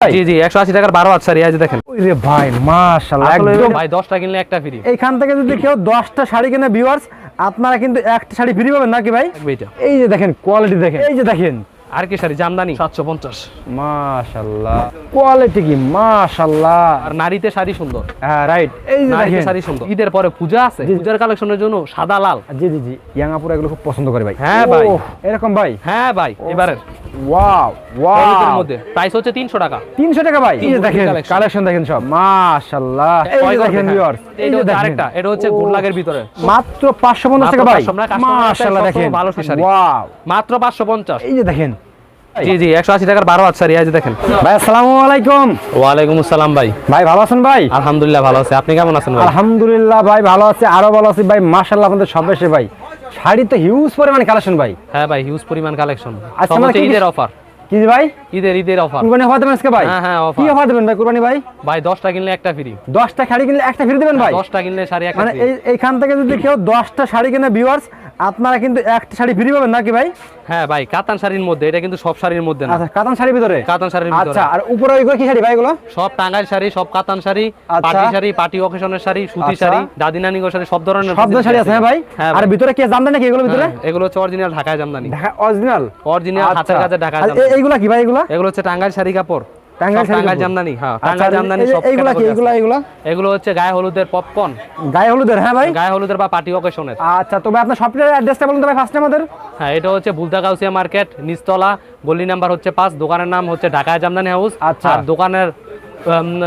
জি জি টাকার শাড়ি আছে দেখেন। ভাই মাশাআল্লাহ আসলে একদম। ভাই দশটা কিনলে একটা ফ্রি এইখান থেকে যদি কেউ দশটা শাড়ি কিনে ভিউয়ার্স আপনারা কিন্তু একটা শাড়ি ফ্রি পাবেন নাকি ভাই? এই যে দেখেন কোয়ালিটি দেখেন। এই যে দেখেন আর কি শাড়ি? জামদানি? সাতশো পঞ্চাশ। কোয়ালিটি কি? আর নারীতে শাড়ি সুন্দর। হ্যাঁ রাইট এই নারীতে শাড়ি সুন্দর। ঈদের পরে পূজা আছে। পূজার কালেকশনের জন্য সাদা লাল। জি জি জি। ইয়াঙ্গাপুর এগুলো খুব পছন্দ করে ভাই। হ্যাঁ ভাই। এরকম ভাই? হ্যাঁ ভাই এবারের। Wow wow. মধ্যে। প্রাইস হচ্ছে তিনশো টাকা। তিনশো টাকা ভাই? এই দেখেন কালেকশন দেখেন সব। মাশাআল্লাহ এই দেখেন। ভিউয়ার্স এই যে আরেকটা। এটা হচ্ছে ভিতরে। মাত্র 550 টাকা ভাই। 500 না, customer মাশাআল্লাহ দেখেন। ভালো শাড়ি। ওয়াও। মাত্র পাঁচশো পঞ্চাশ। এই যে দেখেন। জি জি একশো আশি টাকার বারো শাড়ি আছে দেখেন। ভাই আসসালামু আলাইকুম। ওয়ালাইকুম আসসালাম ভাই। ভাই ভালো আছেন ভাই? আলহামদুলিল্লাহ ভালো আছে। আপনি কেমন আছেন আলহামদুলিল্লাহ ভাই ভালো আছে আরও ভালো আছি ভাই মাশাআল্লাহ আপনাদের সব বেশি ভাই। শাড়ি তো হিউজ পরিমাণ কালেকশন ভাই। হ্যাঁ ভাই হিউজ পরিমাণ কালেকশন আচ্ছা, সব মানে ঈদের অফার কি ভাই? ঈদের ঈদের অফার কুরবানি অফার দেবেন আজকে ভাই? হ্যাঁ, হ্যাঁ, offer। কি অফার দেবেন ভাই কুরবানি ভাই? ভাই কিনলে একটা ফ্রি 10টা শাড়ি কিনলে একটা ফ্রি দেবেন ভাই? কিনলে শাড়ি একটা মানে এই এইখান থেকে যদি কেউ 10টা শাড়ি কিনে ভিউয়ার্স আপনারা কিন্তু একটা শাড়ি ফ্রি পাবেন নাকি ভাই? হ্যাঁ ভাই কাতান শাড়ির মধ্যে এটা কিন্তু সব শাড়ির মধ্যে না। আচ্ছা কাতান শাড়ির ভিতরে? কাতান শাড়ির ভিতরে। আচ্ছা আর উপরে ওইগুলো কি শাড়ি ভাই এগুলো? সব টাঙ্গাইল শাড়ি সব কাতান শাড়ি আচ্ছা। পাটি শাড়ি পাটি অকেশনের শাড়ি সুতি আচ্ছা। শাড়ি দাদি নানি শাড়ি সব ধরনের সব ধরনের শাড়ি আছে হ্যাঁ ভাই? হ্যাঁ আর ভিতরে কি জানতেন নাকি এগুলো ভিতরে? হ্যাঁ, এগুলো হচ্ছে অরিজিনাল ঢাকায় জামদানি। ঢাকা অরিজিনাল অরিজিনাল হাতের কাছে ঢাকায় আর জামদানি। এইগুলা কি ভাই এগুলা এগুলো হচ্ছে টাঙ্গাইল শাড়ি কাপড়। টাঙ্গাইল টাঙ্গাইল জামদানি হ্যাঁ আচ্ছা, টাঙ্গাইল জামদানি সব এইগুলা কি এগুলা এগুলা এগুলো হচ্ছে গায়ে হলুদের পপকর্ন গায়ে হলুদের হ্যাঁ ভাই। গায়ে হলুদের বা পাটি অকেশনের আচ্ছা আপনার শপের অ্যাড্রেসটা বলুন তো ভাই ফার্স্ট আমাদের। হ্যাঁ এটা হচ্ছে মার্কেট নিচতলা গলি নাম্বার হচ্ছে পাঁচ দোকানের নাম হচ্ছে ঢাকায় জামদানি হাউস আচ্ছা। আর দোকানের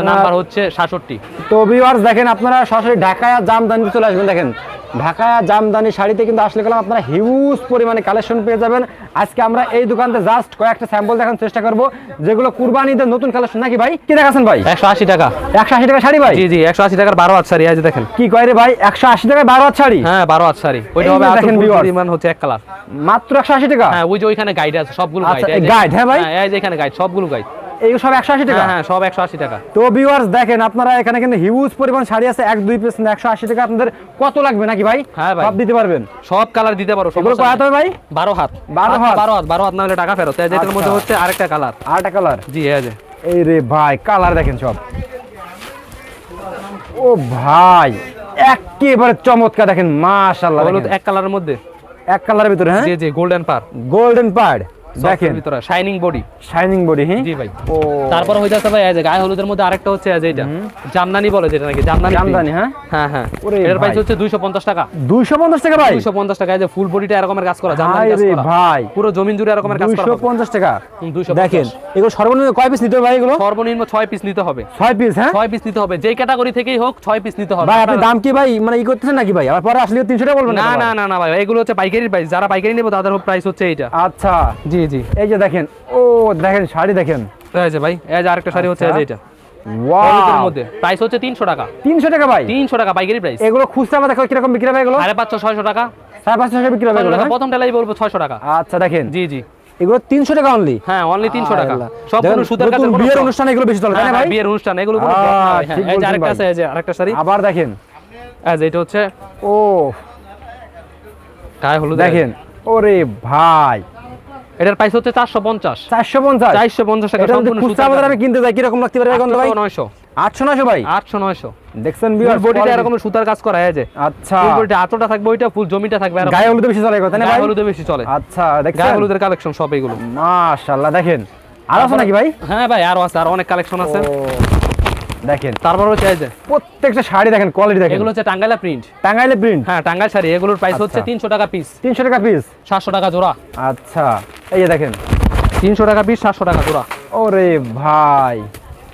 নাম্বার হচ্ছে সাতষট্টি। তো ভিউয়ার্স দেখেন আপনারা সরাসরি ঢাকায় জামদানি চলে আসবেন দেখেন। ঢাকায় জামদানি শাড়িতে কিন্তু আসলে গেলাম আপনারা হিউজ পরিমাণে কালেকশন পেয়ে যাবেন। আজকে আমরা এই দোকানতে জাস্ট কয়েকটা স্যাম্পল দেখানোর চেষ্টা করব যেগুলো কুরবানিতে নতুন কালেকশন নাকি ভাই? কি দেখাচ্ছেন ভাই? একশো আশি টাকা। একশো আশি টাকা শাড়ি ভাই? জি জি একশো আশি টাকার বারো হাত শাড়ি আছে দেখেন। কি কয় রে ভাই? একশো আশি টাকায় বারো হাত শাড়ি? হ্যাঁ বারো হাত শাড়ি। ওইটা হবে দেখেন পরিমাণ হচ্ছে এক কালার মাত্র একশো আশি টাকা? হ্যাঁ ওই যে ওইখানে গাইড আছে সবগুলো আচ্ছা, গাইড এই guide, হ্যাঁ ভাই? এই যে এখানে গাইড সবগুলো গাইড এই সব একশো আশি টাকা? হ্যাঁ হ্যাঁ সব একশো আশি টাকা। তো ভিউয়ার্স দেখেন আপনারা এখানে কিন্তু হিউজ পরিমাণ শাড়ি আছে এক দুই পিস একশো আশি টাকা আপনাদের কত লাগবে নাকি ভাই? হ্যাঁ ভাই। সব দিতে পারবেন? সব কালার দিতে পারো হবে ভাই? বারো হাত। বারো মাত্র হাত? বারো হাত বারো হাত না হলে টাকা ফেরত। এই যে এটার মধ্যে আচ্ছা। হচ্ছে আরেকটা কালার আটা কালার জি এই যে। এই রে ভাই কালার দেখেন সব। ও ভাই একেবারে চমৎকার দেখেন মাশাআল্লাহ হলুদ এক কালারের মধ্যে। এক কালারের ভিতরে হ্যাঁ? জি জি গোল্ডেন পার। গোল্ডেন পার্ড দেখেন। ভিতরে শাইনিং বডি শাইনিং বডি হ্যাঁ? জি ভাই। ও। তারপর হয়ে যাচ্ছে ভাই এই যে গায়ে হলুদের মধ্যে আরেকটা হচ্ছে এই যে এটা। জামদানি বলে যেটা নাকি জামদানি জামদানি হ্যাঁ? হ্যাঁ হ্যাঁ। এটার প্রাইস হচ্ছে 250 টাকা। 250 টাকা ভাই? 250 টাকা এই যে ফুল বডিটা এরকমের কাজ করা জামদানি কাজ করা। ভাই। পুরো জমিন জুড়ে এরকমের কাজ করা। 250 টাকা। 250 দেখেন এগুলো সর্বনিম্ন কয় পিস নিতে হবে ভাই এগুলো? সর্বনিম্ন 6 পিস নিতে হবে। 6 পিস হ্যাঁ? 6 পিস নিতে হবে। যেই ক্যাটাগরি থেকেই হোক 6 পিস নিতে হবে। ভাই আপনি দাম কি ভাই? মানে ই করতেছেন নাকি ভাই? আবার পরে আসলে 300 টাকা বলবেন না না না না ভাই এগুলো হচ্ছে পাইকারি প্রাইস যারা পাইকারি নেবে তাদের প্রাইস হচ্ছে এইটা। আচ্ছা। জি জি এই যে দেখেন ও দেখেন শাড়ি দেখেন। এই যে ভাই এই যে আরেকটা শাড়ি হচ্ছে এই যে এটা হলুদের ওয়াও মধ্যে। প্রাইস হচ্ছে 300 টাকা। 300 টাকা ভাই? 300 টাকা পাইকারি প্রাইস এগুলো খুচরা বাজার কীরকম বিক্রি হবে এগুলো? সাড়ে পাঁচশো ছয়শো টাকা। সাড়ে পাঁচশো টাকা বিক্রি হবে 600 এগুলো টাকা হ্যাঁ? প্রথম টেলাই বলব 600 টাকা। আচ্ছা দেখেন। জি জি। এগুলো তিনশো টাকা অনলি হ্যাঁ অনলি 300 টাকা। সব সুতার কাছে বিয়ের সব- এগুলো বেশি চলে তাই হ্যাঁ, ভাই? বিয়ের অনুষ্ঠান এগুলো কোনো আহ, ব্লক না ভাই। ঠিক এই যে আরেকটা আছে এই যে আরেকটা শাড়ি। আবার দেখেন। এটা হচ্ছে ও। গায়ে হলুদ। দেখেন ওরে ভাই। এটার প্রাইস হচ্ছে 450 চারশো পঞ্চাশ? 450 টাকা সম্পূর্ণ খুচরা বাজারে আমি কিনতে যাই কীরকম লাগতে পারে এখন ভাই? 900 আটশো নশো ভাই? 800 900 দেখছেন ভিউয়ার বডিটা এরকম সুতার কাজ করা হয়েছে আচ্ছা। ফুল বডিটা আঁচলটা থাকবে ওইটা ফুল জমিটা থাকবে আর গায়ে হলুদে বেশি চলে কথা না ভাই? গায়ে হলুদে বেশি চলে। আচ্ছা গায়ে হলুদের কালেকশন সব এগুলো। মাশাআল্লাহ দেখেন। আর আছে নাকি ভাই? হ্যাঁ ভাই আরও আছে আর অনেক কালেকশন আছে। দেখেন। তারপর হচ্ছে এই যে প্রত্যেকটা শাড়ি দেখেন কোয়ালিটি দেখেন। এগুলো হচ্ছে টাঙ্গাইলা প্রিন্ট টাঙ্গাইলে প্রিন্ট হ্যাঁ টাঙ্গাইল শাড়ি। এগুলোর প্রাইস হচ্ছে আচ্ছা। তিনশো টাকা পিস তিনশো টাকা পিস সাতশো টাকা জোড়া। আচ্ছা। এই যে দেখেন। তিনশো টাকা পিস সাতশো টাকা জোড়া। ওরে ভাই।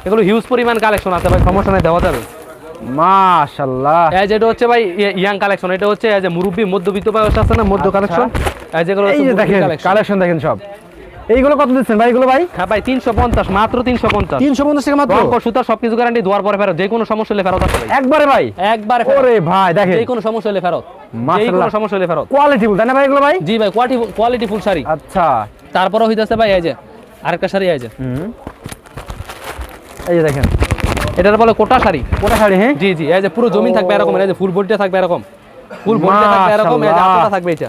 এগুলো হিউজ পরিমাণ কালেকশন আছে ভাই সমস্যা নাই দেওয়া যাবে। মাশাআল্লাহ এই যে এটা হচ্ছে ভাই ইয়াং কালেকশন এটা হচ্ছে এই যে মুরব্বি মধ্যবিত্ত বয়স আছে না মধ্য আচ্ছা। কালেকশন এই যেগুলো এই যে দেখেন কালেকশন দেখেন সব। এইগুলো কত দিচ্ছেন ভাই? এগুলো ভাই? হ্যাঁ ভাই তিনশো পঞ্চাশ মাত্র তিনশো পঞ্চাশ। তিনশো টাকা মাত্র? রং সুতার সবকিছু গ্যারান্টি দুয়ার পরে ফেরত যে কোনো সমস্যা হলে ফেরত ভাই। একবারে ভাই? একবার ওরে ভাই দেখেন। যে কোনো সমস্যা হলে ফেরত। যে কোনো সমস্যা হলে ফেরত। কোয়ালিটি ফুল তাই না ভাই এগুলো ভাই? জি ভাই কোয়ালিটি কোয়ালিটি ফুল শাড়ি। আচ্ছা। তারপরে হইতেছে ভাই এই যে আরেকটা শাড়ি এই যে। এই যে দেখেন। এটার বলে কোটা শাড়ি। কোটা শাড়ি হ্যাঁ? জি জি এই যে পুরো জমিন থাকবে এরকম এই যে ফুল বডিটা থাকবে এরকম। ফুল বডিটা থাকবে এরকম এই যে। থাকবে এটা।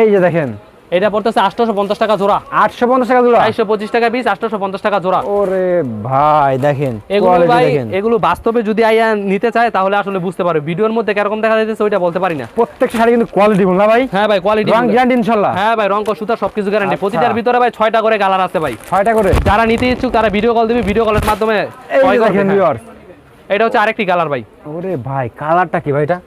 এই যে দেখেন। এটা পড়তেছে আটশোশো পঞ্চাশ টাকা জোড়া। আটশো পঞ্চাশ টাকা জোড়া? চারশো পঁচিশ টাকা পিস আটশোশো পঞ্চাশ টাকা জোড়া। ওরে ভাই দেখেন এগুলো ভাই এগুলো বাস্তবে যদি আইয়া নিতে চায় তাহলে আসলে বুঝতে পারবে। ভিডিওর মধ্যে কীরকম দেখা যাচ্ছে ওইটা বলতে পারি না। প্রত্যেকটা শাড়ি কিন্তু কোয়ালিটি না ভাই? হ্যাঁ ভাই কোয়ালিটি রং গ্যারান্টি ইনশাল্লাহ। হ্যাঁ ভাই রং সুতা সবকিছু গ্যারান্টি আচ্ছা। প্রতিটার ভিতরে ভাই ছয়টা করে কালার আছে ভাই। ছয়টা করে? যারা নিতে ইচ্ছুক তারা ভিডিও কল দিবে। ভিডিও কলের মাধ্যমে এই দেখেন। ভিউয়ার্স এটা হচ্ছে আরেকটি কালার ভাই। ওরে ভাই কালারটা কি ভাই এটা?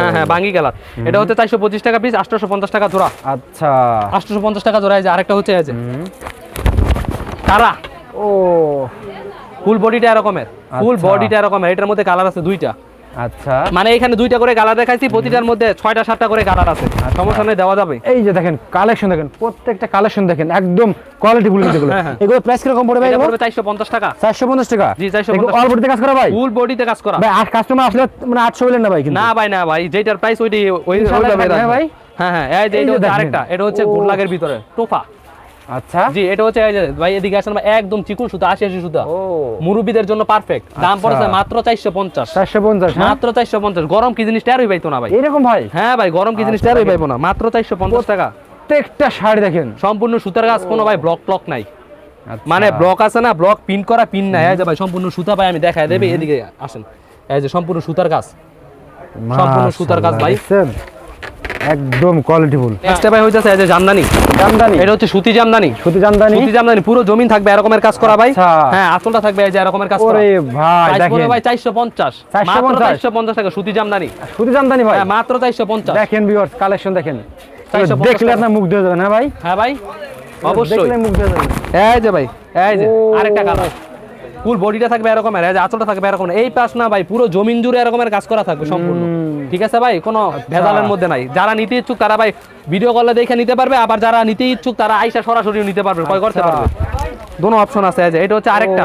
হ্যাঁ হ্যাঁ বাঙ্গি কালার এটা হচ্ছে চারশো পঁচিশ টাকা পিস আটশোশো পঞ্চাশ টাকা জোড়া। আচ্ছা। আটশোশো পঞ্চাশ টাকা জোড়া আরেকটা হচ্ছে ও। ফুল বডিটা এরকমের। ফুল আচ্ছা। বডিটা এরকমের এটার মধ্যে কালার আছে দুইটা। আচ্ছা। মানে এখানে দুইটা করে কালার দেখাইছি প্রতিটার মধ্যে ছয়টা সাতটা করে কালার আছে। সমস্যা নেই দেওয়া যাবে। এই যে দেখেন কালেকশন দেখেন প্রত্যেকটা কালেকশন দেখেন একদম কোয়ালিটি ফুল এগুলো। হ্যাঁ, হ্যাঁ। প্রাইস কীরকম পড়বে ভাই পড়বে চারশো পঞ্চাশ টাকা। চারশো পঞ্চাশ টাকা? জি, 450 অল বডিতে কাজ করা ভাই? ফুল বডিতে কাজ করা। ভাই আর কাস্টমার আসলে মানে আটশো বলেন না ভাই কিন্তু। না ভাই না ভাই যেটার প্রাইস ওইটাই ওই থাকবে, হ্যাঁ। ভাই? হ্যাঁ হ্যাঁ এই যে এটা। আরেকটা এটা হচ্ছে। গোল্লাগের ভিতরে টোফা। আচ্ছা। জি এটা হচ্ছে ভাই এদিকে আসেন একদম চিকুন সুতা আশি আশি সুতা। মুরব্বীদের জন্য পারফেক্ট দাম আচ্ছা। পড়েছে মাত্র চারশো পঞ্চাশ। চারশো পঞ্চাশ হ্যাঁ? মাত্র চারশো পঞ্চাশ। গরম কি পাইতো না ভাই? এরকম ভাই? হ্যাঁ ভাই গরম কি জিনিস আচ্ছা, পাইবো না। মাত্র চারশো পঞ্চাশ টাকা। প্রত্যেকটা শাড়ি দেখেন। সম্পূর্ণ সুতার গাছ কোনো ভাই ব্লক ব্লক নাই। আচ্ছা। মানে ব্লক আছে না ব্লক পিন করা পিন নাই। এই যে ভাই সম্পূর্ণ সুতা ভাই আমি দেখাই দেবে। এদিকে আসেন। এই যে সম্পূর্ণ সুতার গাছ সম্পূর্ণ সুতার কাজ ভাই। একদম কোয়ালিটি ফুল নেক্সট ভাই হইছে এই যে জামদানি। জামদানি। এটা হচ্ছে সুতি জামদানি। সুতি জামদানি। সুতি জামদানি পুরো জমিন থাকবে এরকমের কাজ করা ভাই। আচ্ছা। হ্যাঁ আসলটা থাকবে এই যে এরকমের কাজ করা। ওরে ভাই দেখেন। ভাই 450 450 মাত্র 450 টাকা সুতি জামদানি। সুতি জামদানি ভাই। হ্যাঁ মাত্র 450 দেখেন ভিউয়ার্স কালেকশন দেখেন। দেখলে। আপনার মুখ দিয়ে যাবেন হ্যাঁ ভাই? হ্যাঁ ভাই অবশ্যই। দেখলে মুখ দিয়ে যাবেন এই যে ভাই এই যে আরেকটা কালার ফুল বডিটা থাকবে এরকমের এই যে আঁচলটা থাকবে এরকম এই পাশ না ভাই পুরো জমিন জুড়ে এরকমের কাজ করা থাকবে সম্পূর্ণ। ঠিক আছে ভাই? কোনো ভেজালের মধ্যে নাই। যারা নিতে ইচ্ছুক তারা ভাই ভিডিও কলে দেখে নিতে পারবে আবার যারা নিতে ইচ্ছুক তারা আইসা সরাসরি নিতে পারবে ক্রয় করতে আচ্ছা। পারবে। দোনো অপশন আছে এটা হচ্ছে আরেকটা।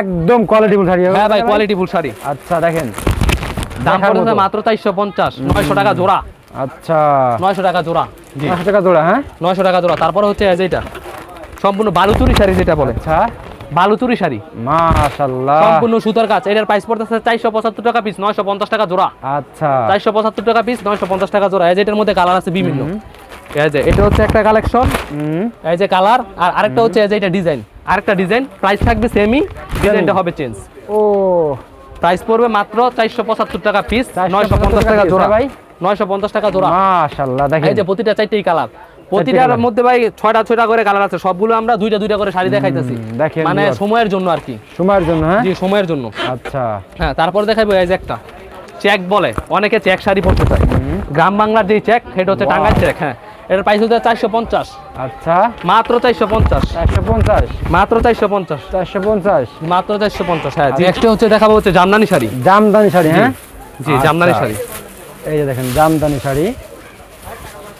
একদম কোয়ালিটি ফুল শাড়ি হ্যাঁ ভাই কোয়ালিটি ফুল শাড়ি। আচ্ছা দেখেন। দাম পড়েছে মাত্র চারশো পঞ্চাশ নয়শো টাকা জোড়া। আচ্ছা। নয়শো টাকা জোড়া। জি পাঁচশো টাকা জোড়া হ্যাঁ? নয়শো টাকা জোড়া। তারপরে হচ্ছে এই যে এটা। সম্পূর্ণ বালুচুরি শাড়ি যেটা বলে। আচ্ছা। বালুচুরি শাড়ি। মাশাআল্লাহ। সম্পূর্ণ সুতার কাজ। এটার প্রাইস পড়তেছে চারশো পঁচাত্তর টাকা পিস নয়শো পঞ্চাশ টাকা জোড়া। আচ্ছা। চারশো পঁচাত্তর টাকা পিস নয়শো পঞ্চাশ টাকা জোড়া। এই যে এটার মধ্যে কালার আছে বিভিন্ন। এই যে এটা হচ্ছে একটা কালেকশন এই যে কালার আর আরেকটা হচ্ছে এই যে এটা ডিজাইন আরেকটা ডিজাইন প্রাইস থাকবে সেমি ডিজাইনটা হবে চেঞ্জ ও। প্রাইস পড়বে মাত্র চারশো পঁচাত্তর টাকা পিস 475 নয়শো পঞ্চাশ টাকা piece, জোড়া। ভাই? নয়শো পঞ্চাশ টাকা জোড়া। মাশাআল্লাহ দেখেন। এই যে প্রতিটা চারটেই কালার প্রতিটার মধ্যে ভাই ছয়টা ছয়টা করে কালার আছে। সবগুলো আমরা দুইটা দুইটা করে শাড়ি দেখাইতেছি। দেখেন মানে সময়ের জন্য আর কি। সময়ের জন্য হ্যাঁ? জি সময়ের জন্য। আচ্ছা। হ্যাঁ তারপর দেখাবো এই যে একটা। চেক বলে অনেকে চেক শাড়ি পরতে চায়। গ্রাম বাংলার যে চেক সেটা হচ্ছে. টাঙ্গাইল চেক হ্যাঁ। এটার প্রাইস হচ্ছে চারশো পঞ্চাশ। আচ্ছা। মাত্র চারশো পঞ্চাশ। চারশো পঞ্চাশ। মাত্র চারশো পঞ্চাশ। চারশো পঞ্চাশ। মাত্র চারশো পঞ্চাশ হ্যাঁ। নেক্সট হচ্ছে দেখাবো হচ্ছে জামদানি শাড়ি। জামদানি শাড়ি হ্যাঁ? জি জামদানি আচ্ছা। শাড়ি। এই যে দেখেন জামদানি শাড়ি।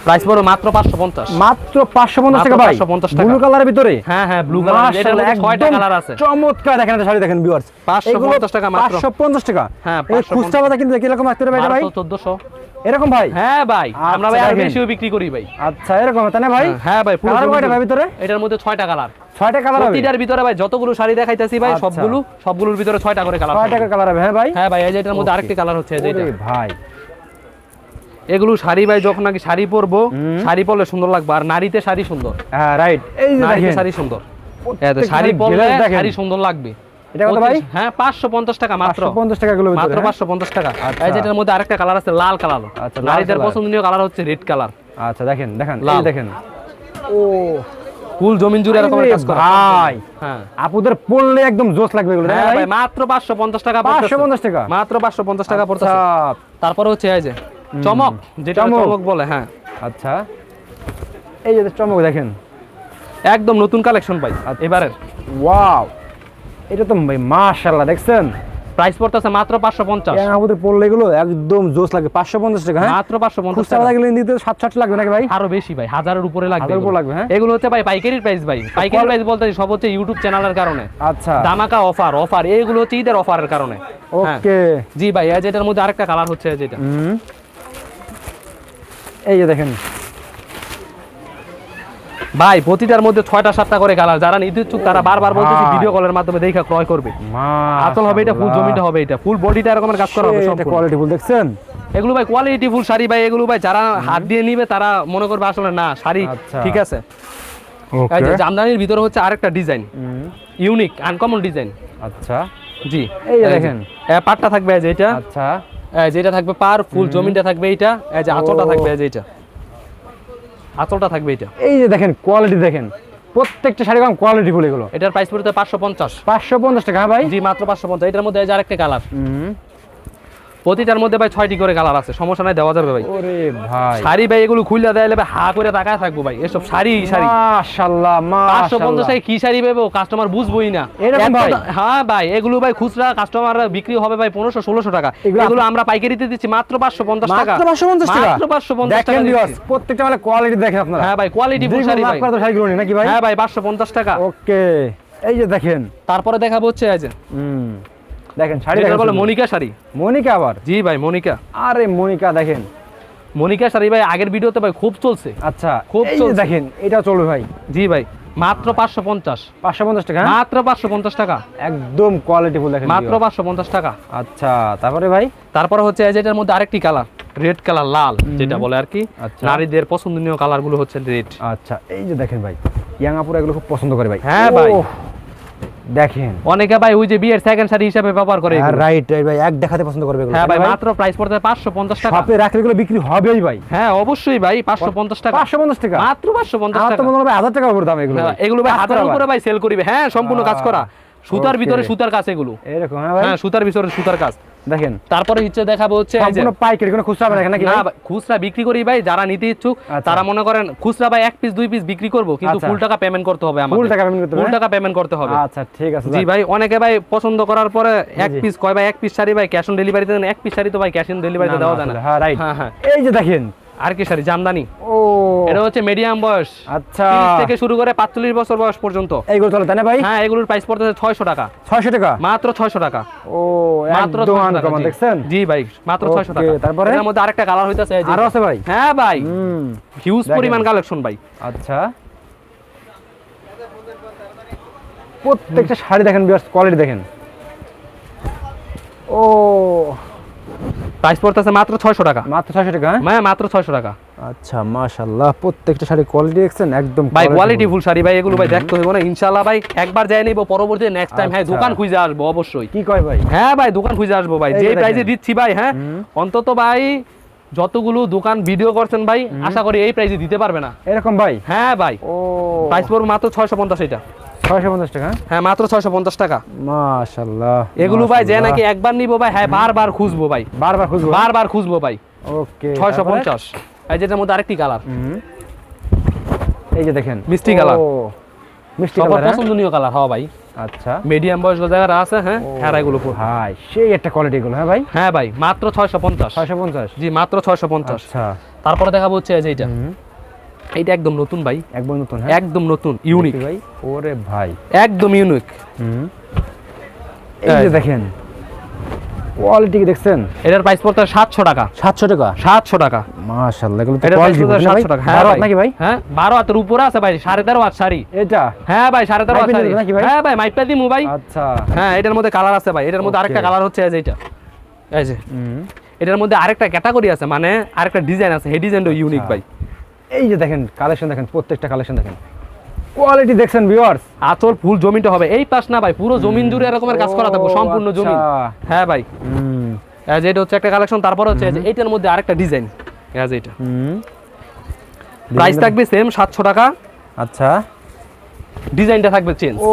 প্রাইস মাত্র পাঁচশো পঞ্চাশ। মাত্র পাঁচশো পঞ্চাশ মাত্র টাকা ভাই। 550 টাকা। ব্লু কালারের ভিতরে? হ্যাঁ হ্যাঁ ব্লু কালার এটার মধ্যে কালার আছে। চমৎকার। দেখেন একটা শাড়ি দেখেন ভিউয়ার্স 550 টাকা মাত্র। পাঁচশো পঞ্চাশ টাকা। হ্যাঁ, এই 550 খুচরা বাজার কিন্তু রাখতে এটা ভাই? বারোশো চোদ্দশো। এরকম ভাই? হ্যাঁ ভাই আমরা আচ্ছা, ভাই আর বেশিও বিক্রি করি ভাই। আচ্ছা এরকম তাই না ভাই? হ্যাঁ ভাই পুরো কয়টা ভাই ভিতরে? এটার মধ্যে ছয়টা কালার ছয়টা কালার হবে। প্রতিটার ভিতরে ভাই যতগুলো শাড়ি দেখাইতেছি ভাই আচ্ছা। সবগুলো সবগুলোর ভিতরে ছয়টা করে কালার কালার হবে হ্যাঁ ভাই? হ্যাঁ ভাই এই যে এটার মধ্যে আরেকটি কালার হচ্ছে এই যে এটা। ভাই। এগুলো শাড়ি ভাই যখন নাকি শাড়ি পরবো শাড়ি পরলে সুন্দর লাগবে। আর নারীতে শাড়ি সুন্দর। হ্যাঁ রাইট এই যে নারীতে দেখেন। শাড়ি সুন্দর। তো শাড়ি পরলে শাড়ি সুন্দর লাগবে। এটা কত ভাই? হ্যাঁ পাঁচশো পঞ্চাশ টাকা মাত্র। পাঁচশো পঞ্চাশ টাকা গুলো মাত্র ভিতরে হ্যাঁ? পাঁচশো পঞ্চাশ টাকা। আচ্ছা। এই যেটার মধ্যে আরেকটা কালার আছে লাল কালার আচ্ছা, নারীদের পছন্দনীয় কালার হচ্ছে রেড কালার আচ্ছা দেখেন দেখেন এই। দেখেন। ও। ফুল জমিন জুড়ে এরকম কাজ করা। ভাই হ্যাঁ। আপুদের পড়লে একদম জোশ লাগবে এগুলো হ্যাঁ ভাই। মাত্র পাঁচশো পঞ্চাশ টাকা পাঁচশো পড়তেছে। পঞ্চাশ টাকা। মাত্র পাঁচশো পঞ্চাশ টাকা পড়তেছে। আচ্ছা তারপরে হচ্ছে এই যে চমক যেটা চমক। বলে হ্যাঁ। আচ্ছা। এই যে চমক দেখেন। একদম নতুন কালেকশন পাই আচ্ছা। এবারের। ওয়াও। এটা তো ভাই মাশাআল্লাহ দেখছেন? প্রাইস পড়তেছে মাত্র পাঁচশো পঞ্চাশ। এই আপুদের পড়লে এগুলো একদম জোশ লাগে পাঁচশো পঞ্চাশ টাকা হ্যাঁ? মাত্র পাঁচশো পঞ্চাশ খুচরা বাজার গেলে নিতে সাত সাত লাগবে নাকি ভাই? আরও বেশি ভাই হাজারের উপরে লাগবে হাজারের উপর লাগবে, হ্যাঁ? এগুলো হচ্ছে ভাই পাইকারি প্রাইস ভাই। পাইকারি প্রাইস বলতে সব হচ্ছে ইউটিউব চ্যানেলের কারণে। আচ্ছা। দামাকা অফার অফার এইগুলো হচ্ছে ঈদের অফারের কারণে। হ্যাঁ। ওকে জি ভাই এই যেটার মধ্যে আরেকটা কালার হচ্ছে যেটা। হুম। এই যে দেখেন। ভাই প্রতিটার মধ্যে ছয়টা সাতটা করে কালার যারা নিতে ইচ্ছুক তারা বারবার বলতেছি। ভিডিও কলের মাধ্যমে দেখা ক্রয় করবে। আচল হবে এটা ফুল জমিটা হবে এটা। ফুল বডিটা এরকমের কাজ করা হবে কোয়ালিটি ফুল দেখছেন? এগুলো ভাই কোয়ালিটি ফুল শাড়ি ভাই এগুলো ভাই যারা হাত দিয়ে নিবে তারা মনে করবে আসলে না শাড়ি আচ্ছা। ঠিক আছে। এই যে জামদানির ভিতরে হচ্ছে আরেকটা ডিজাইন ইউনিক আনকমন ডিজাইন আচ্ছা। জি। এই। দেখেন। পাটটা থাকবে এই যে এটা। আচ্ছা। যেটা থাকবে পার ফুল জমিটা থাকবে এইটা এই যে আঁচলটা থাকবে এই যে আঁচলটা থাকবে এটা এই যে দেখেন কোয়ালিটি দেখেন। প্রত্যেকটা শাড়ি কম কোয়ালিটি ফুল এগুলো। এটার প্রাইস পড়তে পাঁচশো পঞ্চাশ। পাঁচশো পঞ্চাশ টাকা ভাই। জি মাত্র পাঁচশো পঞ্চাশ। এটার মধ্যে এই যে আরেকটা কালার প্রতিটার মধ্যে ভাই ছয়টি করে কালার আছে সমস্যা নাই দেওয়া যাবে ভাই। ওরে ভাই। শাড়ি ভাই এগুলো খুললে দেয় ভাই হা করে তাকায় থাকব ভাই এসব শাড়ি শাড়ি। মাশাআল্লাহ পাঁচশো পঞ্চাশ কি শাড়ি পাবো কাস্টমার বুঝবোই না। হ্যাঁ ভাই এগুলো ভাই খুচরা কাস্টমার বিক্রি হবে ভাই পনেরোশো ষোলোশো টাকা। এগুলো আমরা পাইকারিতে দিচ্ছি মাত্র পাঁচশো পঞ্চাশ টাকা। মাত্র 550 টাকা? পাঁচশো পঞ্চাশ টাকা প্রত্যেকটা মানে কোয়ালিটি দেখেন আপনারা। হ্যাঁ ভাই কোয়ালিটি ফুল শাড়ি ভাই। শাড়িগুলো নেই নাকি ভাই? হ্যাঁ ভাই পাঁচশো পঞ্চাশ টাকা। ওকে এই যে দেখেন। তারপরে দেখাবো হচ্ছে এই যে। হুম। দেখেন শাড়ি বলে মনিকা শাড়ি? মনিকা আবার? জি ভাই মনিকা। আরে মনিকা দেখেন। মনিকা শাড়ি ভাই আগের ভিডিওতে ভাই খুব চলছে। আচ্ছা খুব চলছে। দেখেন এটা চলবে ভাই। জি ভাই মাত্র পাঁচশো পঞ্চাশ। পাঁচশো পঞ্চাশ টাকা হ্যাঁ? মাত্র পাঁচশো পঞ্চাশ টাকা। একদম কোয়ালিটি ফুল দেখেন মাত্র পাঁচশো পঞ্চাশ টাকা। আচ্ছা তারপরে ভাই? তারপরে হচ্ছে এই যে এটার মধ্যে আরেকটি কালার রেড কালার লাল যেটা বলে আর কি। আচ্ছা। নারীদের পছন্দনীয় কালারগুলো হচ্ছে রেড আচ্ছা এই যে দেখেন ভাই ইয়াং আপুরা এগুলো খুব পছন্দ করে ভাই। হ্যাঁ ভাই। দেখেন। অনেকে ভাই ওই যে বিয়ের সেকেন্ড শাড়ি হিসাবে ব্যবহার করে এগুলো। রাইট ভাই এক দেখাতে পছন্দ করবে হ্যাঁ ভাই মাত্র প্রাইস পড়তে পাঁচশো পঞ্চাশ টাকা। সাথে রাখলে গুলো বিক্রি হবেই ভাই। হ্যাঁ অবশ্যই ভাই পাঁচশো পঞ্চাশ টাকা। পাঁচশো পঞ্চাশ টাকা? মাত্র পাঁচশো পঞ্চাশ আমার টাকা। তো মনে হবে 1000 টাকা উপর দাম এগুলো। হ্যাঁ। এগুলো ভাই কাজ হাতের করা উপরে ভাই সেল করিবে। হ্যাঁ সম্পূর্ণ কাজ করা। সুতার ভিতরে সুতার কাজ এগুলো। এরকম হ্যাঁ ভাই। হ্যাঁ সুতার ভিতরে সুতার কাজ। দেখেন। তারপরে হচ্ছে দেখাবো হচ্ছে সম্পূর্ণ পাইকারি কোনো খুচরা নাকি না বিক্রি করি ভাই যারা নিতে ইচ্ছুক আচ্ছা। তারা মনে করেন খুচরা ভাই এক পিস দুই পিস বিক্রি করব কিন্তু আচ্ছা। ফুল টাকা পেমেন্ট করতে হবে আমাদের। ফুল টাকা payment করতে হবে, ফুল হ্যাঁ? টাকা পেমেন্ট করতে হবে। আচ্ছা ঠিক আছে জি ভাই অনেকে ভাই পছন্দ করার পরে এক পিস কয় ভাই এক পিস শাড়ি ভাই ক্যাশ অন ডেলিভারি দেন এক পিস শাড়ি তো ভাই ক্যাশ অন ডেলিভারি ডেলিভারিতে দেওয়া যায় না। হ্যাঁ রাইট হ্যাঁ হ্যাঁ। এই যে দেখেন আর কি শাড়ি? জামদানি। ও। এটা হচ্ছে মিডিয়াম বয়স। আচ্ছা। থেকে শুরু করে পাঁচচল্লিশ বছর বয়স পর্যন্ত। এইগুলো চলে তাই না ভাই? হ্যাঁ এগুলোর প্রাইস পড়তেছে ছয়শো টাকা। ছয়শো টাকা? মাত্র ছয়শো টাকা। ও মাত্র 600 টাকা, আনকমন জি। দেখছেন? জি ভাই মাত্র ছয়শো টাকা। তারপরে? এর মধ্যে আরেকটা কালার হইতাছে আরও আছে ভাই? হ্যাঁ ভাই। হিউজ পরিমাণ কালেকশন ভাই। আচ্ছা। প্রত্যেকটা শাড়ি দেখেন বিয়ার্স কোয়ালিটি দেখেন। ও। প্রাইস পড়তেছে মাত্র ছয়শো টাকা। মাত্র ছয়শো টাকা হ্যাঁ? হ্যাঁ মাত্র ছয়শো টাকা। আচ্ছা মাশাল্লাহ প্রত্যেকটা শাড়ি কোয়ালিটি দেখছেন একদম ভাই কোয়ালিটি ফুল শাড়ি ভাই এগুলো ভাই দেখতে হইব না। ইনশাআল্লাহ ভাই একবার যাই নিব পরবর্তী নেক্সট টাইম হ্যাঁ আচ্ছা। দোকান খুঁজে আসব অবশ্যই। কি কয় ভাই? হ্যাঁ ভাই দোকান খুঁজে আসব ভাই। যে প্রাইসে দিচ্ছি ভাই হ্যাঁ অন্তত ভাই যতগুলো দোকান ভিডিও করছেন ভাই আশা করি এই প্রাইসে দিতে পারবে না। এরকম ভাই? হ্যাঁ ভাই। ও। প্রাইস পড়বে মাত্র ছয়শো পঞ্চাশ এটা ছয়শো পঞ্চাশ টাকা হ্যাঁ? মাত্র ছয়শো পঞ্চাশ টাকা। মাশাল্লাহ এগুলো ভাই যে নাকি একবার নিবো ভাই হ্যাঁ বারবার খুঁজবো ভাই। বারবার খুঁজবো? বারবার খুঁজবো ভাই। ওকে ছয়শো পঞ্চাশ। এই যেটার মধ্যে আরেকটি কালার। এই যে দেখেন। মিষ্টি কালার। মিষ্টি কালার হ্যাঁ? পছন্দনীয় কালার হওয়া ভাই। আচ্ছা। মিডিয়াম বয়স যারা আছে হ্যাঁ হ্যাঁ এগুলো। সেই একটা কোয়ালিটি গুলো হ্যাঁ ভাই? হ্যাঁ ভাই মাত্র ছয়শো পঞ্চাশ। ছয়শো পঞ্চাশ। জি মাত্র ছয়শো পঞ্চাশ। আচ্ছা। তারপরে দেখাবো হচ্ছে এই যে এইটা এইটা একদম নতুন ভাই। একবার নতুন হ্যাঁ? একদম নতুন ইউনিক ভাই। ওরে ভাই। একদম ইউনিক হুম। এই যে দেখেন কোয়ালিটি দেখছেন? এটার প্রাইস পড়তে সাতশো টাকা। সাতশো টাকা? সাতশো টাকা। মাশাল্লাহ এগুলো তো কোয়ালিটি পড়তে সাতশো টাকা। হ্যাঁ ভাই। নাকি ভাই? হ্যাঁ বারো হাতের উপরে আছে ভাই সাড়ে তেরো হাত শাড়ি। এটা হ্যাঁ ভাই সাড়ে তেরো হাত শাড়ি? হ্যাঁ ভাই মাইপা দিমু ভাই। আচ্ছা। হ্যাঁ এটার মধ্যে কালার আছে ভাই। এটার মধ্যে আরেকটা. কালার হচ্ছে এই যে এইটা। এই যে। হুম, এটার মধ্যে আরেকটা ক্যাটাগরি আছে মানে আরেকটা ডিজাইন আছে। এই ডিজাইনটা ইউনিক। ভাই। এই যে দেখেন কালেকশন দেখেন প্রত্যেকটা কালেকশন দেখেন। কোয়ালিটি দেখছেন ভিউয়ার্স আচল ফুল জমিটা হবে। এই পাশ না ভাই পুরো জমিন জুড়ে এরকমের কাজ করা থাকবে সম্পূর্ণ আচ্ছা। হ্যাঁ ভাই। হুম। এই যে এটা হচ্ছে একটা কালেকশন তারপর হচ্ছে এইটার মধ্যে আরেকটা ডিজাইন এই যে এটা হুম প্রাইস থাকবে সেম সাতশো টাকা। আচ্ছা। ডিজাইনটা থাকবে চেঞ্জ ও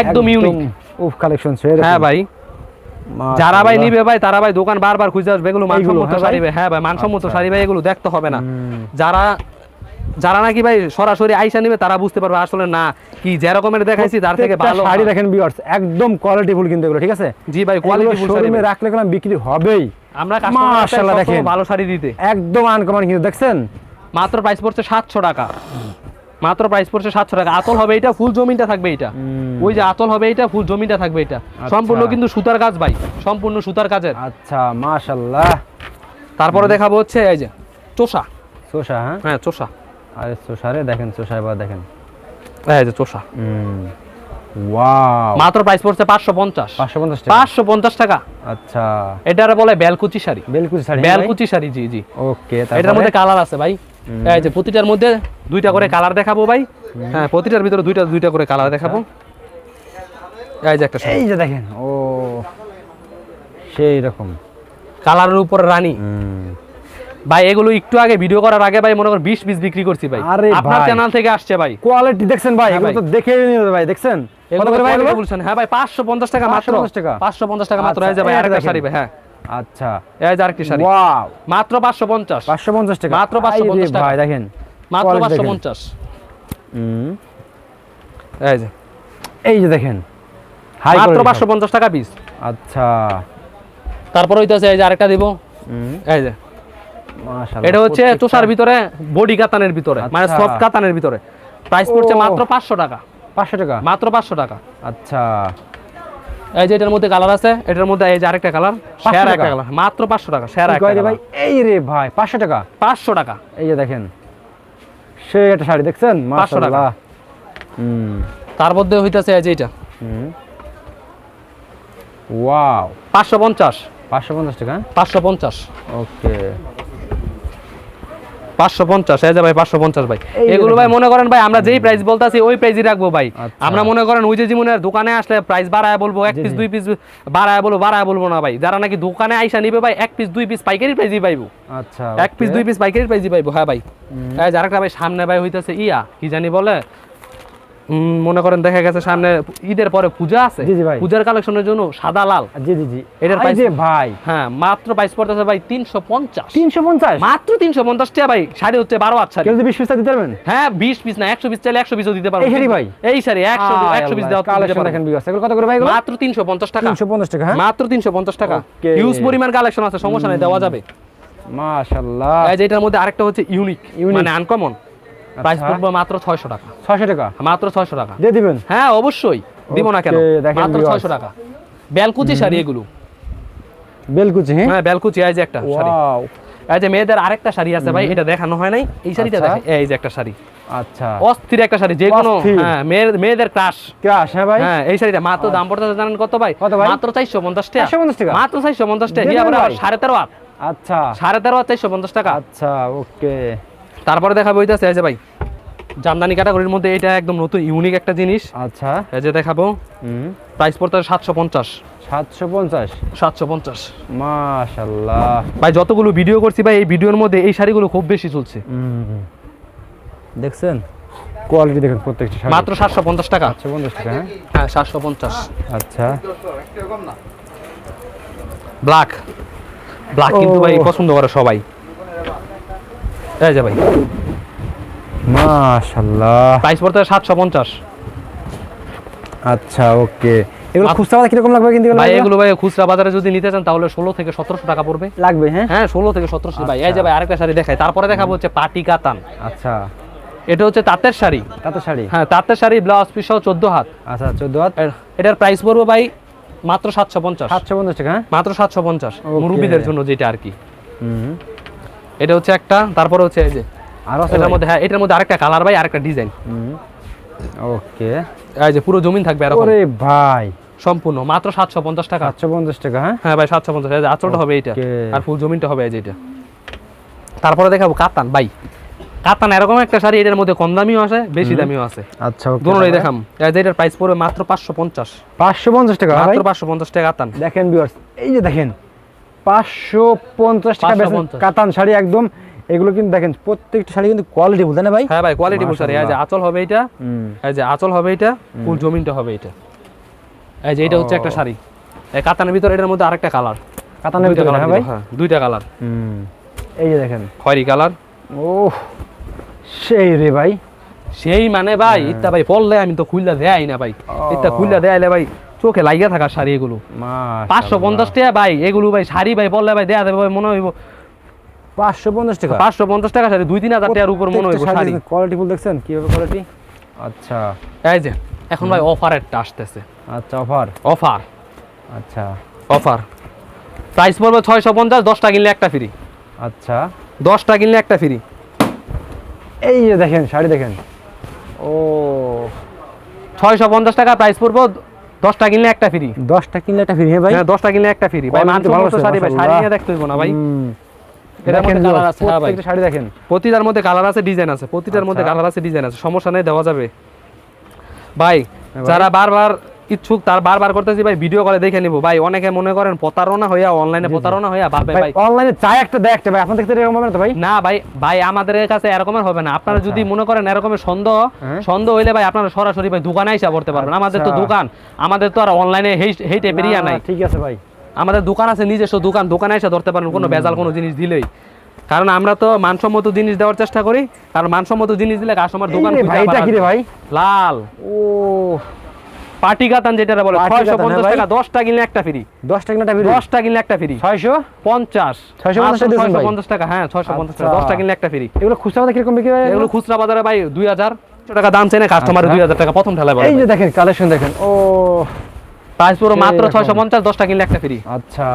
একদম ইউনিক উফ কালেকশন হ্যাঁ ভাই। যারা ভাই নিবে ভাই তারা ভাই দোকান বারবার খুঁজে আসবে এগুলো মানসম্মত হ্যাঁ ভাই? শাড়ি ভাই হ্যাঁ ভাই মানসম্মত আচ্ছা। শাড়ি ভাই এগুলো দেখতে হবে না। যারা যারা নাকি ভাই সরাসরি আইসা নিবে তারা বুঝতে পারবে আসলে না কি যে রকমের দেখাইছি তার থেকে ভালো শাড়ি দেখেন ভিউয়ার্স একদম কোয়ালিটি ফুল কিন্তু এগুলো ঠিক আছে? জি ভাই কোয়ালিটি ফুল শাড়ি শোরুমে রাখলে গেলাম বিক্রি হবেই। আমরা মাশাআল্লাহ কাস্টমার দেখেন। ভালো শাড়ি দিতে। একদম আনকমন কিন্তু দেখছেন? মাত্র প্রাইস পড়ছে সাতশো টাকা। মাত্র প্রাইস পড়ছে সাতশো টাকা। আতল হবে এটা ফুল জমিনটা থাকবে এটা। ওই যে আতল হবে এটা ফুল জমিনটা থাকবে এটা। সম্পূর্ণ কিন্তু সুতার কাজ ভাই সম্পূর্ণ সুতার কাজের আচ্ছা মাশাআল্লাহ। তারপরে দেখাবো হচ্ছে এই যে চোষা। সোসা হ্যাঁ? হ্যাঁ চোষা। আরে সোসারে দেখেন সোসা এবার দেখেন। এই যে চোষা। হুম। ওয়াও। মাত্র প্রাইস পড়ছে পাঁচশো পঞ্চাশ। পাঁচশো পঞ্চাশ টাকা। পাঁচশো পঞ্চাশ টাকা। আচ্ছা। এটারে বলে বেলকুচি শাড়ি। বেলকুচি শাড়ি বেলকুচি শাড়ি জি জি। ওকে এটার মধ্যে কালার আছে ভাই। এই যে প্রতিটার মধ্যে দুইটা করে কালার দেখাবো ভাই। হ্যাঁ প্রতিটার ভিতরে দুইটা দুইটা করে কালার দেখাবো। এই যে একটা এই যে দেখেন ও সেই রকম। কালারের উপর রানী। ভাই এগুলো একটু আগে ভিডিও করার আগে ভাই মনে করেন বিশ পিস বিক্রি করছি ভাই। আপনার চ্যানেল থেকে আসছে ভাই। কোয়ালিটি দেখছেন ভাই হ্যাঁ এগুলো তো দেখে ভাই দেখছেন? হ্যাঁ ভাই পাঁচশো পঞ্চাশ টাকা মাত্র। 550 টাকা? পাঁচশো পঞ্চাশ টাকা মাত্র। আচ্ছা, এই যে ভাই আরেকটা শাড়ি ভাই হ্যাঁ। আচ্ছা এই যে আরেকটি শাড়ি। ওয়াও। মাত্র পাঁচশো পঞ্চাশ। পাঁচশো পঞ্চাশ টাকা। মাত্র 550 টাকা। ভাই দেখেন। মাত্র quality পাঁচশো দেখেন। পঞ্চাশ। হুম। এই যে। এই যে দেখেন। হাই মাত্র পাঁচশো পঞ্চাশ টাকা পিস আচ্ছা। তারপর হইতেছে এই যে আরেকটা দিব। হুম, এই যে। মাশাআল্লাহ, এটা হচ্ছে চোষার ভিতরে বডি কাতানের ভিতরে মানে আচ্ছা। সফট কাতানের ভিতরে। প্রাইস পড়ছে মাত্র পাঁচশো টাকা। পাঁচশো টাকা। মাত্র পাঁচশো টাকা। আচ্ছা। এই যে এটার মধ্যে কালার আছে এটার মধ্যে এই যে আরেকটা কালার 500 শেয়ার টাকা? একটা কালার মাত্র পাঁচশো টাকা শেয়ার কি একটা ভাই? এই রে ভাই পাঁচশো টাকা? পাঁচশো টাকা। এই যে দেখেন সে একটা শাড়ি দেখছেন? 500। মাশাআল্লাহ। হুম। তার মধ্যে হইতাছে এই যে এটা হুম। ওয়াও। পাঁচশো পঞ্চাশ। পাঁচশো পঞ্চাশ টাকা? পাঁচশো পঞ্চাশ। ওকে। পাঁচশো পঞ্চাশ এই যে ভাই পাঁচশো পঞ্চাশ ভাই। এগুলো ভাই মনে করেন ভাই আমরা যেই প্রাইস বলতেছি ওই প্রাইসই রাখব ভাই। আচ্ছা। আমরা মনে করেন ওই যে জীবনের দোকানে আসলে প্রাইস বাড়ায় বলব এক পিস দুই পিস বাড়ায় বলব বাড়ায় বলব না ভাই। যারা নাকি দোকানে আইসা নিবে ভাই এক পিস দুই পিস পাইকারি প্রাইসই পাইবো। আচ্ছা এক পিস দুই পিস পাইকারি প্রাইসই পাইবো হ্যাঁ ভাই। ভাই সামনে ভাই হইতেছে ইয়া কি জানি বলে? মনে করেন দেখা গেছে সামনে ঈদের পরে পূজা আছে। পূজার কালেকশনের জন্য সাদা লাল। জি জি জি। এটার যে ভাই। হ্যাঁ মাত্র প্রাইস পড়তেছে ভাই তিনশো পঞ্চাশ। তিনশো পঞ্চাশ? মাত্র তিনশো পঞ্চাশ টাকা ভাই। শাড়ি হচ্ছে বারো হাত শাড়ি। কেউ যদি বিশ পিসটা দিতে পারবেন? হ্যাঁ বিশ পিস না একশো পিস চাইলে একশো পিসও দিতে পারব। এই শাড়ি ভাই? এই শাড়ি একশো একশো পিস দেওয়া কালেকশন দেখেন বিগাস এগুলো কত করে ভাই মাত্র তিনশো পঞ্চাশ টাকা। তিনশো পঞ্চাশ টাকা হ্যাঁ? মাত্র তিনশো পঞ্চাশ টাকা। Okay. হিউজ পরিমাণ কালেকশন আছে সমস্যা নেই দেওয়া যাবে। মাশাআল্লাহ। এই যে এটার মধ্যে আরেকটা হচ্ছে ইউনিক মানে আনকমন প্রাইস আচ্ছা। পড়বে মাত্র ছয়শো টাকা। ছয়শো টাকা? মাত্র ছয়শো টাকা। দিয়ে দিবেন? হ্যাঁ অবশ্যই। দিব না কেন? মাত্র viewers। ছয়শো টাকা। বেলকুচি শাড়ি এগুলো। বেলকুচি হ্যাঁ? হ্যাঁ বেলকুচি এই যে একটা শাড়ি। ওয়াও এই যে মেয়েদের আরেকটা শাড়ি আছে ভাই এটা দেখানো হয় নাই। এই শাড়িটা আচ্ছা। দেখে এই যে একটা শাড়ি। আচ্ছা। অস্থির একটা শাড়ি যে কোনো হ্যাঁ মেয়েদের ক্রাশ ক্রাশ হ্যাঁ ভাই। হ্যাঁ এই শাড়িটা মাত্র দাম পড়তেছে জানেন কত ভাই? কত ভাই? মাত্র চারশো পঞ্চাশ টাকা। 450 টাকা? মাত্র চারশো পঞ্চাশ টাকা। দিয়ে দেবেন সাড়ে তেরো আচ্ছা। সাড়ে তেরো চারশো পঞ্চাশ টাকা। আচ্ছা ওকে। তারপরে দেখাবো ওইটা এই যে ভাই জামদানি ক্যাটাগরির মধ্যে এটা একদম নতুন ইউনিক একটা জিনিস। আচ্ছা। এই যে দেখাবো প্রাইস পড়তে সাতশো পঞ্চাশ। সাতশো পঞ্চাশ? সাতশো পঞ্চাশ। মাশাল্লাহ ভাই যতগুলো ভিডিও করছি ভাই এই ভিডিওর মধ্যে এই শাড়িগুলো খুব বেশি চলছে। দেখছেন? কোয়ালিটি দেখেন প্রত্যেকটা শাড়ি। মাত্র সাতশো পঞ্চাশ টাকা। সাতশো পঞ্চাশ টাকা হ্যাঁ? হ্যাঁ সাতশো পঞ্চাশ। আচ্ছা। ব্ল্যাক ব্ল্যাক কিন্তু ভাই পছন্দ করে সবাই। এই যে ভাই। মাশাল্লাহ। প্রাইস পড়তে সাতশো পঞ্চাশ। আচ্ছা ওকে। এগুলো খুচরা বাজার কীরকম লাগবে কিন্তু ভাই এগুলো ভাই খুচরা বাজারে যদি নিতে চান তাহলে ষোলো থেকে সতেরোশো টাকা পড়বে। লাগবে হ্যাঁ? হ্যাঁ ষোলো থেকে সতেরোশো। ভাই এই যে ভাই আরেকটা শাড়ি দেখাই। তারপরে দেখাবো হচ্ছে পাটি কাতান। আচ্ছা। এটা হচ্ছে তাঁতের শাড়ি। তাতে শাড়ি? হ্যাঁ তাঁতের শাড়ি ব্লাউজ পিস সহ চোদ্দ হাত। আচ্ছা চোদ্দ হাত? এটার প্রাইস পড়বে ভাই মাত্র সাতশো পঞ্চাশ। সাতশো পঞ্চাশ টাকা হ্যাঁ? মাত্র সাতশো পঞ্চাশ। Okay. মুরব্বীদের জন্য যেটা আর কি। হুম। এটা হচ্ছে একটা তারপরে হচ্ছে এই যে আরও আছে এটার মধ্যে হ্যাঁ এটার মধ্যে আরেকটা কালার ভাই আরেকটা ডিজাইন ওকে। এই যে পুরো জমিন থাকবে এরকম। ওরে ভাই। সম্পূর্ণ মাত্র সাতশো পঞ্চাশ টাকা। সাতশো পঞ্চাশ টাকা হ্যাঁ? হ্যাঁ ভাই সাতশো পঞ্চাশ আচলটা হবে Okay. আর ফুল জমিনটা হবে এই যে এটা তারপরে দেখাবো কাতান ভাই। কাতান এরকম একটা শাড়ি এটার মধ্যে কম দামিও আছে বেশি দামিও আছে। আচ্ছা ওকে দুটোই দেখাম। এই যে এটার প্রাইস পড়বে মাত্র পাঁচশো পঞ্চাশ। পাঁচশো পঞ্চাশ টাকা মাত্র পাঁচশো পঞ্চাশ টাকা কাতান। দেখেন ভিউয়ার্স এই যে দেখেন পাঁচশো পঞ্চাশ টাকা বেচেন 550 কাতান শাড়ি একদম। এগুলো কিন্তু দেখেন প্রত্যেকটা শাড়ি কিন্তু কোয়ালিটি বলতে না ভাই? হ্যাঁ ভাই কোয়ালিটি এই যে আঁচল হবে এটা এই যে আঁচল হবে এটা ফুল জমিনটা হবে এটা। এই যে এটা হচ্ছে একটা শাড়ি। এই কাতানের ভিতরে এটার মধ্যে আরেকটা কালার কাতানের দুইটা ভিতরে হ্যাঁ ভাই? হ্যাঁ দুইটা কালার হুম। এই যে দেখেন। খয়েরি কালার ও সেই রে ভাই। সেই মানে ভাই ইত্যা ভাই পড়লে আমি তো খুললা দেয় না ভাই। ইত্যা খুললা দেয়াইলে ভাই চোখে লাইগা থাকা শাড়ি এগুলো। পাঁচশো পঞ্চাশ টাকা ভাই এগুলো ভাই শাড়ি ভাই বললে ভাই দেয়া দেবে মনে হইব। পাঁচশো পঞ্চাশ টাকা? পাঁচশো পঞ্চাশ টাকা শাড়ি দুই তিন হাজার টাকার উপর মনে হইব শাড়ি কোয়ালিটি ফুল দেখছেন? কীভাবে কোয়ালিটি আচ্ছা। এই যে এখন ভাই অফারেরটা আসতেছে। আচ্ছা অফার অফার আচ্ছা। অফার প্রাইস পড়বে ছয়শো পঞ্চাশ দশটা কিনলে একটা ফ্রি আচ্ছা। দশটা কিনলে একটা ফ্রি এই যে দেখেন শাড়ি দেখেন। ও। ছয়শো পঞ্চাশ টাকা প্রাইস পড়ব দশটা কিনলে একটা ফ্রি। দশটা কিনলে একটা ফ্রি হ্যাঁ ভাই। হ্যাঁ দশটা কিনলে একটা ফ্রি। ভাই মানসম্মত ভালো শাড়ি ভাই শাড়ি নিয়ে দেখতে না ভাই। হ্যাঁ শাড়ি দেখেন। প্রতিটার মধ্যে কালার আছে ডিজাইন আছে। প্রতিটার মধ্যে আচ্ছা। কালার আছে ডিজাইন আছে। সমস্যা নেই দেওয়া যাবে। ভাই। যারা বারবার ইচ্ছুক তার বারবার করতেছি ভাই ভিডিও করে দেখে নিব। ভাই অনেকে মনে করেন প্রতারণা হইয়া অনলাইনে প্রতারণা হইয়া ভাবে ভাই অনলাইনে চাই একটা দেয় একটা ভাই আপনার দেখতে এরকম হবে না তো ভাই? না ভাই ভাই আমাদের কাছে এরকমের হবে না। আপনারা যদি মনে করেন এরকমের সন্দেহ হ্যাঁ। সন্দেহ হইলে ভাই আপনারা সরাসরি ভাই দোকানে এসে করতে পারবেন। আমাদের তো আচ্ছা। দোকান। আমাদের তো আর অনলাইনে হেই টাইপের ইয়া নাই। ঠিক আছে ভাই। আমাদের দোকান আছে নিজস্ব দোকান। দোকানে এসে ধরতে পারেন কোনো ভেজাল কোনো জিনিস দিলেই। কারণ আমরা তো মানসম্মত জিনিস দেওয়ার চেষ্টা করি। কারণ মানসম্মত জিনিস দিলে কাস্টমার দোকান ভাই লাল। ও পাটি কাতান যেটা বলে পাটি ছয়শো কাতান, পঞ্চাশ হ্যাঁ টাকা দশটা কিনলে একটা ফ্রি। দশটা কিনলে একটা ফ্রি। দশটা কিনলে একটা ফ্রি। ছয়শো? পঞ্চাশ। 650 পঞ্চাশ টাকা হ্যাঁ ছয়শো পঞ্চাশ টাকা আচ্ছা। দশটা কিনলে একটা ফ্রি। এগুলো খুচরা বাজারে কীরকম বিক্রি হয় এগুলো? খুচরা বাজারে ভাই দুই হাজার। টাকা দাম চেনে কাস্টমার আচ্ছা। দুই হাজার টাকা প্রথম ঠেলায় এই যে দেখেন কালেকশন দেখেন। ও। প্রাইস পুরো মাত্র এরকম। ছয়শো পঞ্চাশ দশটা কিনলে একটা ফ্রি। আচ্ছা।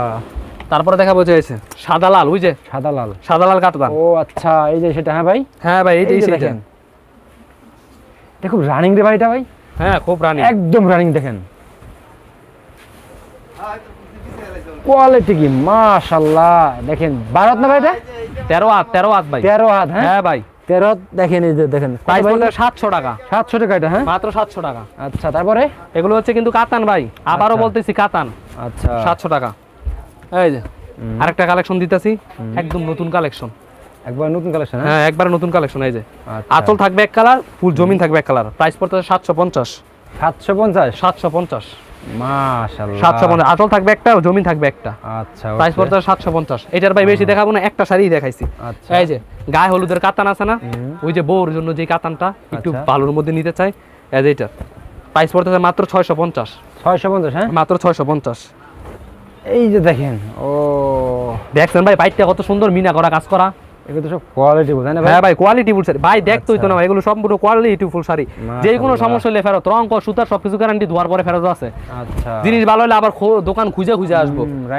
তারপরে দেখা বোঝা যাচ্ছে সাদা লাল ওই যে। সাদা লাল। সাদা লাল কাটদান ও আচ্ছা এই যে সেটা হ্যাঁ ভাই? হ্যাঁ ভাই এই যে। দেখেন। খুব রানিং রে ভাই এটা ভাই। হ্যাঁ খুব রানি একদম রানিং দেখেন। কোয়ালিটি কি মাশাল্লাহ। দেখেন না ভাই এটা? তেরো হাত তেরো হাত ভাই। তেরো হাত হ্যাঁ? হ্যাঁ ভাই। তেরো দেখেন এই যে দেখেন। প্রাইস বলতে সাতশো টাকা। সাতশো টাকা এটা হ্যাঁ? মাত্র সাতশো টাকা। আচ্ছা তারপরে? এগুলো হচ্ছে কিন্তু কাতান ভাই। আবারও আচ্ছা। বলতেছি কাতান। আচ্ছা। সাতশো টাকা। এই যে আরেকটা কালেকশন দিতেছি। একদম নতুন কালেকশন একবার নতুন কালেকশন হ্যাঁ? একবার নতুন কালেকশন এই যে। আচ্ছা। আঁচল থাকবে এক কালার ফুল জমিন থাকবে এক কালার প্রাইস পড়তে সাতশো পঞ্চাশ। সাতশো পঞ্চাশ? সাতশো পঞ্চাশ। সাতশো পঞ্চাশ। আঁচল থাকবে একটা জমিন থাকবে একটা। আচ্ছা প্রাইস okay। সাতশো পঞ্চাশ। এটার ভাই বেশি দেখাবো না একটা শাড়ি দেখাইছি। আচ্ছা। এই যে গায়ে হলুদের কাতান আছে না? ওই যে বউর জন্য যে কাতানটা একটু আচ্ছা। ভালোর মধ্যে নিতে চাই। এটা। প্রাইস পড়তেছে মাত্র ছয়শো পঞ্চাশ। ছয়শো পঞ্চাশ হ্যাঁ? মাত্র ছয়শো পঞ্চাশ। এই যে দেখেন ও। দেখছেন ভাই বাইকটা কত সুন্দর মিনা করা কাজ করা। এগুলো সব কোয়ালিটি বোঝেন না হ্যাঁ ভাই কোয়ালিটি ফুল শাড়ি। ভাই দেখতোই তো না ভাই, এগুলো সম্পূর্ণ কোয়ালিটি ফুল শাড়ি। যে কোনো সমস্যা হলে ফেরত রং কর সুতার সবকিছু গ্যারান্টি ধোয়ার পরে ফেরত আছে আচ্ছা। জিনিস ভালো হলে আবার দোকান খুঁজে খুঁজে আসব।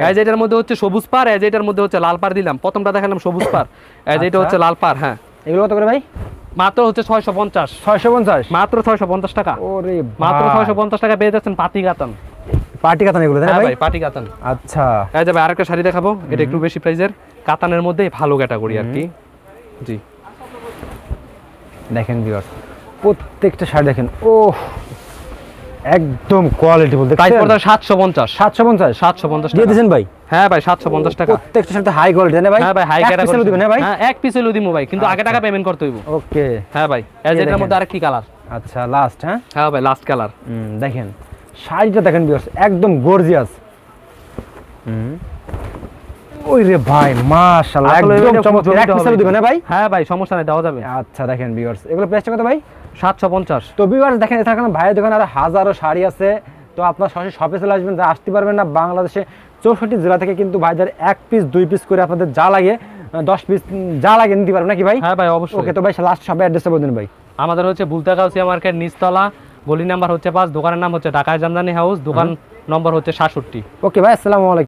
এই যে মধ্যে হচ্ছে সবুজ পার এই যে মধ্যে হচ্ছে লাল পার দিলাম। প্রথমটা দেখালাম সবুজ পার এই আচ্ছা। হচ্ছে লাল পার হ্যাঁ। এগুলো কত করে ভাই? মাত্র হচ্ছে ছয়শো পঞ্চাশ। ছয়শো পঞ্চাশ? মাত্র ছয়শো পঞ্চাশ টাকা। ওরে মাত্র ছয়শো পঞ্চাশ টাকা পেয়ে যাচ্ছেন পাতি পার্টি কাতান এগুলো তাই হ্যাঁ ভাই? ভাই পাটি কাতান আচ্ছা। এই যাবে আরেকটা শাড়ি দেখাবো। এটা একটু বেশি প্রাইজের কাতানের মধ্যে ভালো ক্যাটাগরি আর কি। জি। দেখেন ভিউয়ার্স প্রত্যেকটা শাড়ি দেখেন ও একদম কোয়ালিটি বলতে প্রাইস সাতশো পঞ্চাশ। সাতশো পঞ্চাশ? দিয়ে টাকা। দিয়েছেন ভাই? হ্যাঁ ভাই সাতশো পঞ্চাশ টাকা। প্রত্যেকটা সাথে হাই কোয়ালিটি না ভাই? হ্যাঁ ভাই হাই ক্যাটাগরি দিবেন হ্যাঁ ভাই? হ্যাঁ এক পিস হলো দিমু ভাই কিন্তু আগে টাকা পেমেন্ট করতে হইব। ওকে। হ্যাঁ ভাই এটার দেখেন। মধ্যে আরেকটি কালার আচ্ছা লাস্ট হ্যাঁ? হ্যাঁ ভাই লাস্ট কালার হুম, দেখেন। শাড়িটা দেখেন ভিউয়ার্স একদম গর্জিয়াস ওই রে ভাই মাশাআল্লাহ একদম চমৎকার। এক পিস দিবেন হ্যাঁ ভাই? হ্যাঁ ভাই সমস্যা নেই দেওয়া যাবে। আচ্ছা দেখেন ভিউয়ার্স এগুলো প্রাইসটা কত ভাই? সাতশো পঞ্চাশ। তো ভিউয়ার্স দেখেন এছাড়া ভাইয়ের দোকানে আর হাজারো শাড়ি আছে। তো আপনার সরাসরি শপে চলে আসবেন যা আসতে পারবেন না। বাংলাদেশে চৌষট্টি জেলা থেকে কিন্তু ভাইদের এক পিস দুই পিস করে আপনাদের যা লাগে দশ পিস যা লাগে নিতে পারবেন নাকি ভাই? হ্যাঁ ভাই অবশ্যই। ওকে তো ভাই লাস্ট সবাই অ্যাড্রেসটা বলে দিন ভাই। আমাদের হচ্ছে বুলতা কাউসিয়া মার্কেট নিচতলা গলি নাম্বার হচ্ছে পাঁচ দোকানের নাম হচ্ছে ঢাকায় জামদানি হাউস দোকান নম্বর হচ্ছে সাতষট্টি। ওকে ভাই আসসালামু আলাইকুম।